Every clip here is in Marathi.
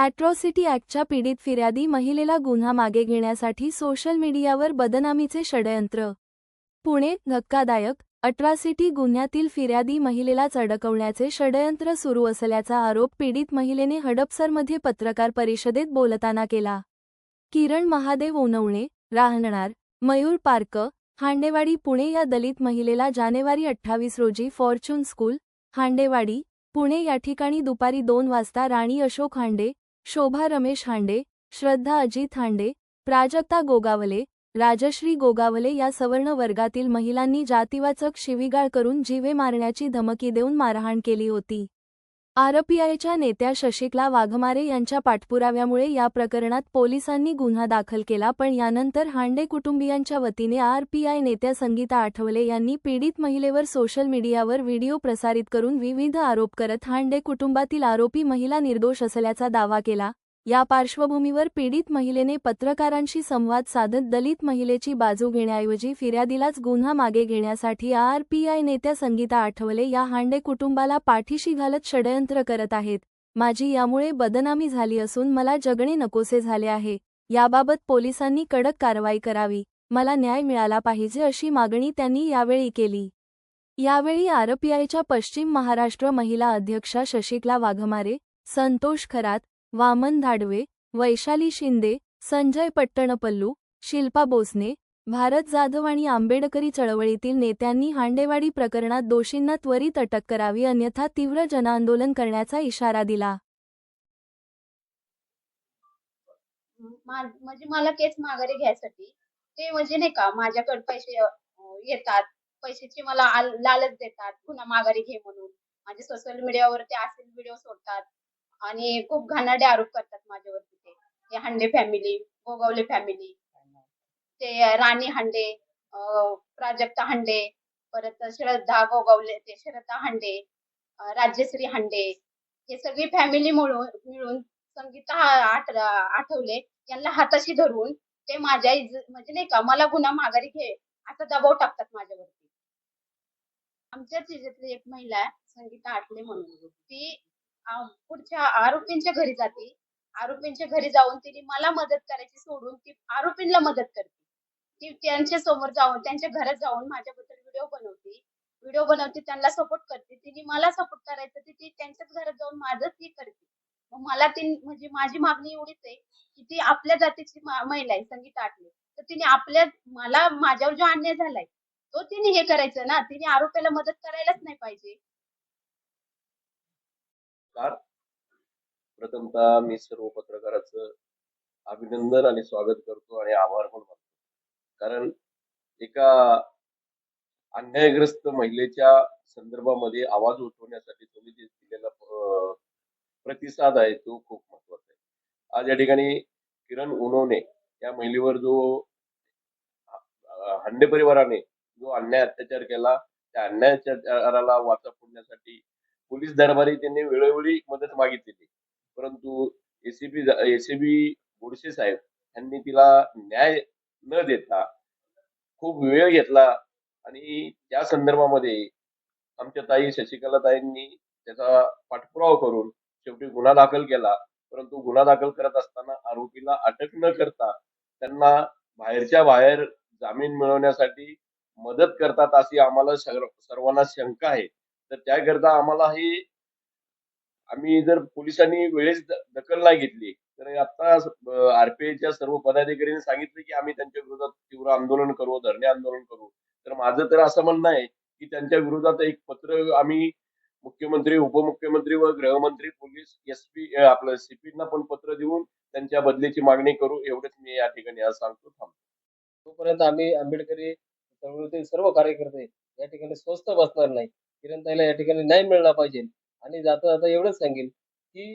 अॅट्रॉसिटी ॲक्टच्या पीडित फिर्यादी महिलेला गुन्हा मागे घेण्यासाठी सोशल मीडियावर बदनामीचे षडयंत्र. पुणे धक्कादायक अट्रॉसिटी गुन्ह्यातील फिर्यादी महिलेलाच अडकवण्याचे षडयंत्र सुरू असल्याचा आरोप पीडित महिलेने हडपसरमध्ये पत्रकार परिषदेत बोलताना केला. किरण महादेव ओनवणे राहणार मयूर पार्क हांडेवाडी पुणे या दलित महिलेला जानेवारी अठ्ठावीस रोजी फॉर्च्यून स्कूल हांडेवाडी पुणे या ठिकाणी दुपारी दोन वाजता राणी अशोक हांडे शोभा रमेश हांडे श्रद्धा अजित हांडे प्राजक्ता गोगावले राजश्री गोगावले या सवर्ण वर्गातील महिलांनी जातीवाचक शिवीगाळ करून जीवे मारण्याची धमकी देऊन मारहाण केली होती. आरपीआयच्या नेत्या शशिकला वाघमारे यांच्या पाठपुराव्यामुळे या प्रकरणात पोलिसांनी गुन्हा दाखल केला पण यानंतर हांडे कुटुंबियांच्या वतीने आरपीआय नेत्या संगीता आठवले यांनी पीडित महिलेवर सोशल मीडियावर व्हिडिओ प्रसारित करून विविध आरोप करत हांडे कुटुंबातील आरोपी महिला निर्दोष असल्याचा दावा केला. या पार्श्वभूमीवर पीडित महिलेने पत्रकारांशी संवाद साधत दलित महिलेची बाजू घेण्याऐवजी फिर्यादीलाच गुन्हा मागे घेण्यासाठी आरपीआय नेत्या संगीता आठवले या हांडे कुटुंबाला पाठीशी घालत षडयंत्र करत आहेत. माझी यामुळे बदनामी झाली असून मला जगणे नकोसे झाले आहे. याबाबत पोलिसांनी कडक कारवाई करावी. मला न्याय मिळाला पाहिजे अशी मागणी त्यांनी यावेळी केली. यावेळी आरपीआयच्या पश्चिम महाराष्ट्र महिला अध्यक्षा शशिकला वाघमारे संतोष खरात वामन धाडवे वैशाली शिंदे संजय पट्टणपल्लू शिल्पा बोसने भारत जाधव आणि आंबेडकरी चळवळीतील नेत्यांनी हांडेवाडी प्रकरणात दोषींना त्वरित अटक करावी अन्यथा तीव्र जनआंदोलन करण्याचा इशारा दिला. म्हणजे मला केस माघारी घ्यायसाठी ते म्हणजे नाही का माझ्याकडे पैसे येतात पैशाची मला लालच देतात पुन्हा माघारी घे म्हणून. माझे सोशल मीडियावर ते असे व्हिडिओ सोडतात. आणि खूप घाणाडे आरोप करतात माझ्यावरती ते. हांडे फॅमिली गोगावले फॅमिली ते राणी हांडे अं, प्राजक्ता हांडे परत श्रद्धा गोगावले ते श्रद्धा हांडे अं, राजश्री हांडे हे सगळी फॅमिली मिळून मिळून संगीता आठ आठवले यांना हाताशी धरून ते माझ्या इज्ज- म्हणजे नाही का मला गुन्हा माघारी घे असा दबाव टाकतात माझ्यावरती. आमच्याच इजेतली एक महिला आहे, संगीता आठले म्हणून. ती पुढच्या आरोपींच्या घरी जाते. आरोपींच्या घरी जाऊन तिने मला मदत करायची सोडून ती आरोपींना मदत करते. ती त्यांच्यासमोर जाऊन त्यांच्या घरात जाऊन माझ्याबद्दल व्हिडिओ बनवते. व्हिडिओ बनवते त्यांना सपोर्ट करते. तिने मला सपोर्ट करायचं ती त्यांच्याच घरात जाऊन माझंच हे करते. मग मला ती म्हणजे माझी मागणी एवढीच आहे की ती आपल्या जातीची महिला आहे संगीता आटले तर तिने आपल्या मला माझ्यावर जो अन्याय झालाय तो तिने हे करायचं ना. तिने आरोपीला मदत करायलाच नाही पाहिजे. नमस्कार. प्रथमतः मी सर्व पत्रकाराचं अभिनंदन आणि स्वागत करतो आणि आभार पण मानतो. कारण एका अन्यायग्रस्त महिलेच्या संदर्भामध्ये आवाज उठवण्यासाठी तुम्ही जे दिलेला अं, प्रतिसाद आहे तो खूप महत्त्वाचा आहे. आज या ठिकाणी किरण उनवणे या महिलेवर जो हंडे परिवाराने जो अन्याय अत्याचार केला त्या अन्याय अत्याचाराला वाचा पोलीस दरबारी त्यांनी वेळोवेळी मदत मागितलेली. परंतु एसीबी एसीबी गोडसे साहेब यांनी तिला न्याय न देता खूप वेळ घेतला आणि त्या संदर्भामध्ये आमच्या ताई शशिकला ताईंनी त्याचा पाठपुरावा करून शेवटी गुन्हा दाखल केला. परंतु गुन्हा दाखल करत असताना आरोपीला अटक न करता त्यांना बाहेरच्या बाहेर जामीन मिळवण्यासाठी मदत करतात अशी आम्हाला सर्वांना शंका आहे. तर त्याकरता आम्हाला हे आम्ही जर पोलिसांनी वेळेस दखल नाही घेतली तर आता आरपीआयच्या सर्व पदाधिकाऱ्यांनी सांगितलं की आम्ही त्यांच्या विरोधात तीव्र आंदोलन करू धरणे आंदोलन करू. तर माझं तर असं म्हणणं आहे की त्यांच्या विरोधात एक पत्र आम्ही मुख्यमंत्री उपमुख्यमंत्री व गृहमंत्री पोलीस एस पी आपलं सीपीना पण पत्र देऊन त्यांच्या बदलीची मागणी करू एवढंच मी या ठिकाणी आज सांगतो थांबतो तोपर्यंत आम्ही आंबेडकरी चळवळीतील सर्व कार्यकर्ते या ठिकाणी स्वस्त बसणार नाही. किरणताईला या ठिकाणी न्याय मिळाला पाहिजे. आणि जाता जाता एवढंच सांगेल की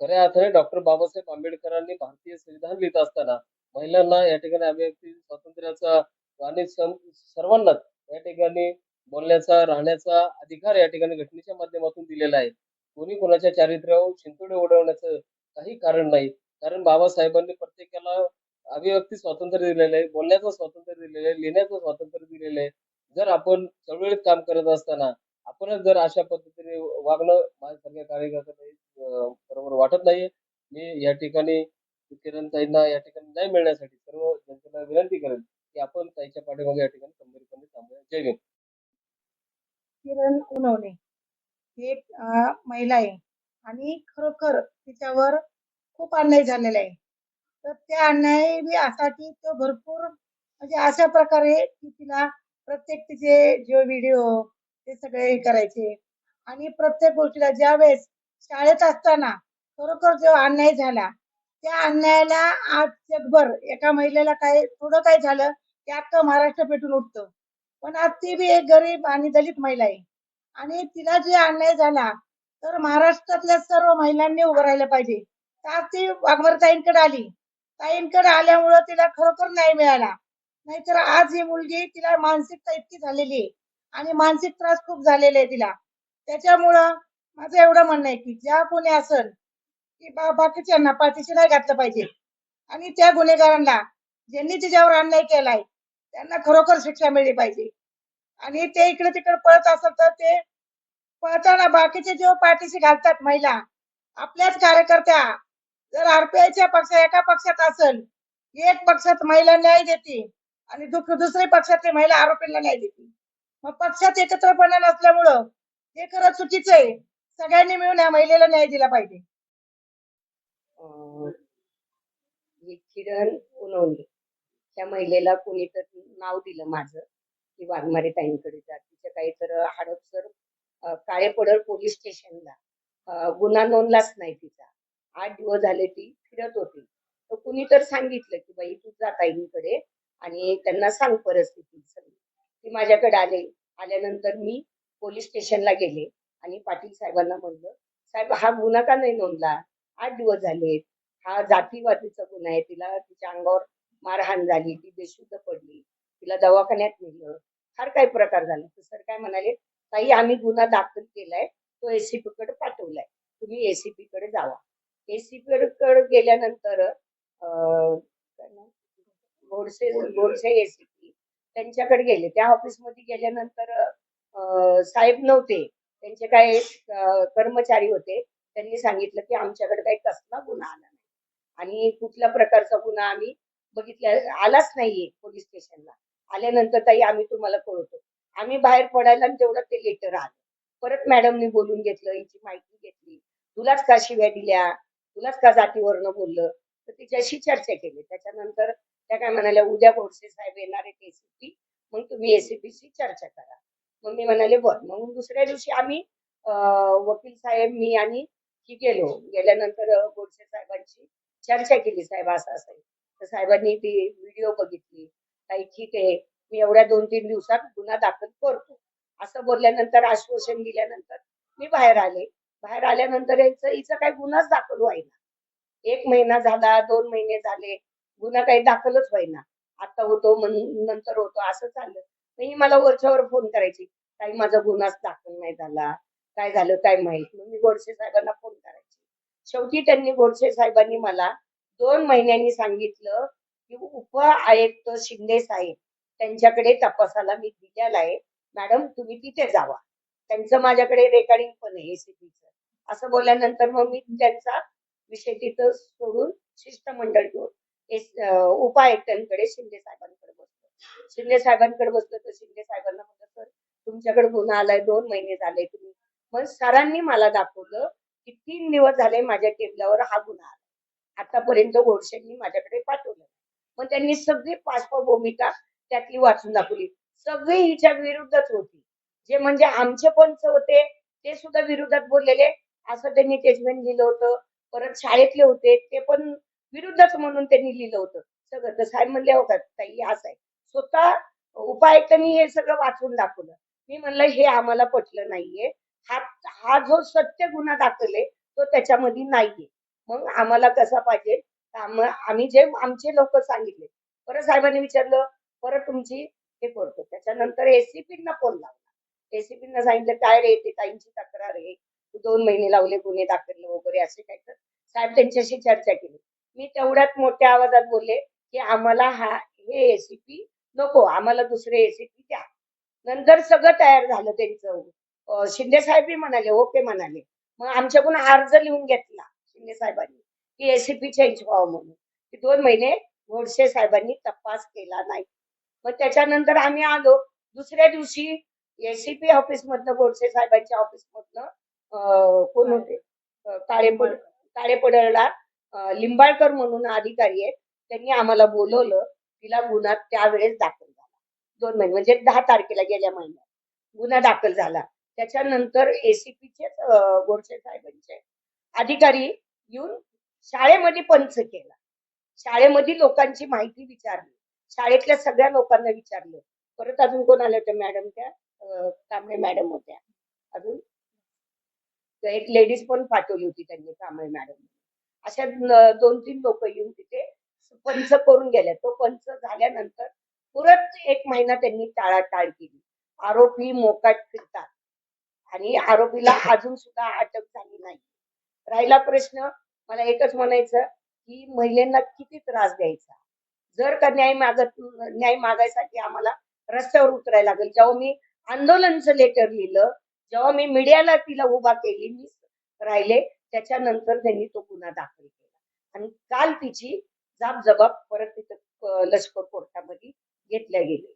खऱ्या अर्थाने डॉक्टर बाबासाहेब आंबेडकरांनी भारतीय संविधान लिहित असताना महिलांना या ठिकाणी अभिव्यक्ती स्वातंत्र्याचा आणि सर्वांनाच या ठिकाणी बोलण्याचा राहण्याचा अधिकार या ठिकाणी घटनेच्या माध्यमातून दिलेला आहे. कोणी कोणाच्या चारित्र्यावर शिंतोडे ओढवण्याचं काही कारण नाही. कारण बाबासाहेबांनी प्रत्येकाला अभिव्यक्ती स्वातंत्र्य दिलेलं आहे बोलण्याचं स्वातंत्र्य दिलेलं आहे लिहिण्याचं स्वातंत्र्य दिलेलं आहे. जर आपण चळवळीत काम करत असताना आपणच जर अशा पद्धतीने वागलं माझ्यासारख्या कार्यकर्त्यांना अं, बरोबर वाटत नाहीये मी या ठिकाणी किरण ताईंना या ठिकाणी न्याय मिळण्यासाठी सर्व जनतेला विनंती करेन की आपण ताईच्या पाठीमागे या ठिकाणी खंबीरपणे थांबूया. जय भीम. किरण उनवणे ही एक महिला आहे आणि खरोखर तिच्यावर खूप अन्याय झालेला आहे. तर त्या अन्याय बी की तो भरपूर म्हणजे अशा प्रकारे की तिला प्रत्येक तिचे जे व्हिडिओ ते सगळे हे करायचे. आणि प्रत्येक गोष्टीला ज्या वेळेस शाळेत असताना खरोखर जो अन्याय झाला त्या अन्यायाला आज जगभर एका महिलेला काय थोडं काय झालं की अख्खं महाराष्ट्र पेटून उठतं. पण आज ती बी एक गरीब आणि दलित महिला आहे. आणि तिला जे अन्याय झाला तर महाराष्ट्रातल्या सर्व महिलांनी उभं राहिलं पाहिजे. तर आज ती वाघमर ताईंकडे आली. ताईंकडे आल्यामुळं तिला खरोखर न्याय मिळाला. नाहीतर आज ही मुलगी तिला मानसिकता इतकी झालेली आहे. आणि मानसिक त्रास खूप झालेला आहे तिला. त्याच्यामुळं माझं एवढं म्हणणं आहे की ज्या कोणी असल की बा बाकीच्यांना पाठीशी नाही घातलं पाहिजे. आणि त्या गुन्हेगारांना ज्यांनी तिच्यावर अन्याय केलाय त्यांना खरोखर शिक्षा मिळली पाहिजे. आणि ते इकडे तिकडे पळत असत तर ते पळताना बाकीचे जे पाठीशी घालतात महिला आपल्याच कार्यकर्त्या जर आरपीआयच्या पक्ष एका पक्षात असेल एक पक्षात महिला न्याय देते आणि दुसरे पक्षातले महिला आरोपींना न्याय देतील. मग पक्षात एकत्रपणा नसल्यामुळं हे खरं चुकीचं आहे. सगळ्यांनी मिळून या महिलेला न्याय दिला पाहिजे. किरण उनवणे त्या महिलेला कोणीतरी नाव दिलं माझं की वाघमारे ताईंकडे जा. तिचं काही तर हडपसर काळे काळेपडळ पोलीस स्टेशनला. गुन्हा नोंदलाच नाही तिचा. आठ दिवस झाले ती फिरत होती. तर कुणी तर सांगितलं की बाई तू जा ताईंकडे. आणि त्यांना सांग परिस्थिती सगळी. ती माझ्याकडे आले आल्यानंतर मी पोलीस स्टेशनला गेले आणि पाटील साहेबांना म्हणलं साहेब हा गुन्हा का नाही नोंदला? आठ दिवस झालेत. हा जातीवादीचा गुन्हा आहे. तिला तिच्या अंगावर मारहाण झाली. ती बेशुद्ध पडली. तिला दवाखान्यात नेलं. फार काही प्रकार झाला. तर सर काय म्हणाले ताई आम्ही गुन्हा दाखल केलाय. तो एसीपी कडे पाठवलाय. तुम्ही एसीपी कडे जावा. एसीपी कडे गेल्यानंतर अं, गोडसे गोडसे. एसीपी त्यांच्याकडे गेले. त्या ऑफिसमध्ये गेल्यानंतर साहेब नव्हते. त्यांचे काय कर्मचारी होते. त्यांनी सांगितलं की आमच्याकडे काही कसला गुन्हा आला नाही. आणि कुठल्या प्रकारचा गुन्हा आम्ही बघितल्या आलाच नाहीये पोलीस स्टेशनला. आल्यानंतर ताई आम्ही तुम्हाला कळवतो. आम्ही बाहेर पडायला आणि तेवढं ते लेटर आलं. परत मॅडमनी बोलून घेतलं हिची माहिती घेतली. तुलाच का शिव्या दिल्या? तुलाच का जातीवरनं बोललं? तर तिच्याशी चर्चा केली. त्याच्यानंतर त्या काय म्हणाल्या उद्या गोडसे साहेब येणार आहेत एसीपी मग तुम्ही एसीपीशी चर्चा करा. मग मी म्हणाले बर. मग दुसऱ्या दिवशी आम्ही वकील साहेब मी आणि ही गेलो. गेल्यानंतर गोडसे साहेबांची चर्चा केली साहेब असं असेल तर साहेबांनी ती व्हिडिओ बघितली. काही ठीक आहे. मी एवढ्या दोन तीन दिवसात गुन्हा दाखल करतो. असं बोलल्यानंतर आश्वासन दिल्यानंतर मी बाहेर आले. बाहेर आल्यानंतर याचं हिचा काही गुन्हाच दाखल व्हायना एक महिना झाला दोन महिने झाले. गुन्हा काही दाखलच व्हायना आता होतो नंतर होतो असं चाललं. मग मला वरच्यावर फोन करायची. काही माझा गुन्हाच दाखल नाही झाला. काय झालं काय माहीत? मग मी गोडसे साहेबांना फोन करायची. शेवटी त्यांनी गोडसे साहेबांनी मला दोन महिन्यांनी सांगितलं की उप आयुक्त शिंदे साहेब त्यांच्याकडे तपासाला मी दिलेला आहे. मॅडम तुम्ही तिथे जावा. त्यांचं माझ्याकडे रेकॉर्डिंग पण आहे एसीपीचं असं बोलल्यानंतर मग मी त्यांचा विषय तिथं सोडून शिष्टमंडळ घेऊन उपायुक्तांकडे शिंदे साहेबांकडे बसलो. शिंदे साहेबांकडे बसलो तर शिंदे साहेबांना म्हटलं सर तुमच्याकडे गुन्हा आलाय दोन महिने झाले तुम्ही. मग सरांनी मला दाखवलं की तीन दिवस झाले माझ्या टेबलावर हा गुन्हा आला आतापर्यंत गोडसेंनी माझ्याकडे पाठवलं मग त्यांनी सगळी पार्श्वभूमिका त्यातली वाचून दाखवली. सगळी हिच्या विरुद्धच होती. जे म्हणजे आमचे पंच होते ते सुद्धा विरोधात बोललेले. असं त्यांनी स्टेटमेंट लिहिलं होतं. परत शाळेतले होते ते पण विरुद्धच म्हणून त्यांनी लिहिलं होतं. सगळं तर साहेब म्हणले हो का ताई असं आहे. स्वतः उपायुक्तांनी हे सगळं वाचून दाखवलं. मी म्हणलं हे आम्हाला पटलं नाहीये. हा हा जो सत्य गुन्हा दाखल आहे तो त्याच्यामध्ये नाहीये. मग आम्हाला कसा पाहिजे? आम्ही जे आमचे लोक सांगितले. परत साहेबांनी विचारलं परत तुमची हे करतो. त्याच्यानंतर एसीपींना फोन लावला. एसीपींना सांगितलं काय रे ते ताईंची तक्रार आहे. तू दोन महिने लावले गुन्हे दाखल वगैरे असे काय तर. साहेब त्यांच्याशी चर्चा केली. मी तेवढ्यात मोठ्या आवाजात बोलले की आम्हाला हा हे एसीपी नको आम्हाला दुसरे एसीपी द्या. नंतर सगळं तयार झालं त्यांचं. शिंदे साहेबही म्हणाले ओके म्हणाले. मग आमच्याकडून अर्ज लिहून घेतला शिंदे साहेबांनी की एसीपी चेंज व्हावं म्हणून. की दोन महिने गोडसे साहेबांनी तपास केला नाही. मग त्याच्यानंतर आम्ही आलो. दुसऱ्या दिवशी एसीपी ऑफिस मधनं गोडसे साहेबांच्या ऑफिस मधनं कोण होते? अं, काळेपड काळेपडळला लिंबाळकर म्हणून अधिकारी आहेत त्यांनी आम्हाला बोलवलं तिला गुन्हा त्यावेळेस दाखल झाला. दोन महिने म्हणजे दहा तारखेला गेल्या महिन्यात गुन्हा दाखल झाला. त्याच्यानंतर एसीपीचे गोडसे साहेबांचे अधिकारी येऊन शाळेमध्ये पंच केला. शाळेमध्ये लोकांची माहिती विचारली. शाळेतल्या सगळ्या लोकांना विचारलं. परत अजून कोण आले होते मॅडम त्या? कांबळे मॅडम होत्या. अजून? एक लेडीज पण पाठवली होती त्यांनी कांबळे मॅडम अशा दोन तीन लोक येऊन तिथे पंच करून गेले तो पंच झाल्यानंतर परत एक महिना त्यांनी टाळाटाळ केली. आरोपी मोकाट फिरतात. आणि आरोपीला अजून सुद्धा अटक झाली नाही. राहिला प्रश्न मला एकच म्हणायचं की महिलांना किती त्रास द्यायचा? जर का न्याय मागत न्याय मागायसाठी आम्हाला रस्त्यावर उतरायला लागेल. जेव्हा मी आंदोलनचं लेटर लिहिलं जेव्हा मी मीडियाला तिला उभा केली मी राहिले त्याच्यानंतर त्यांनी तो गुन्हा दाखल केला. आणि काल तिची जाब जबाब परत तिथं लष्कर कोर्टामध्ये घेतल्या गेली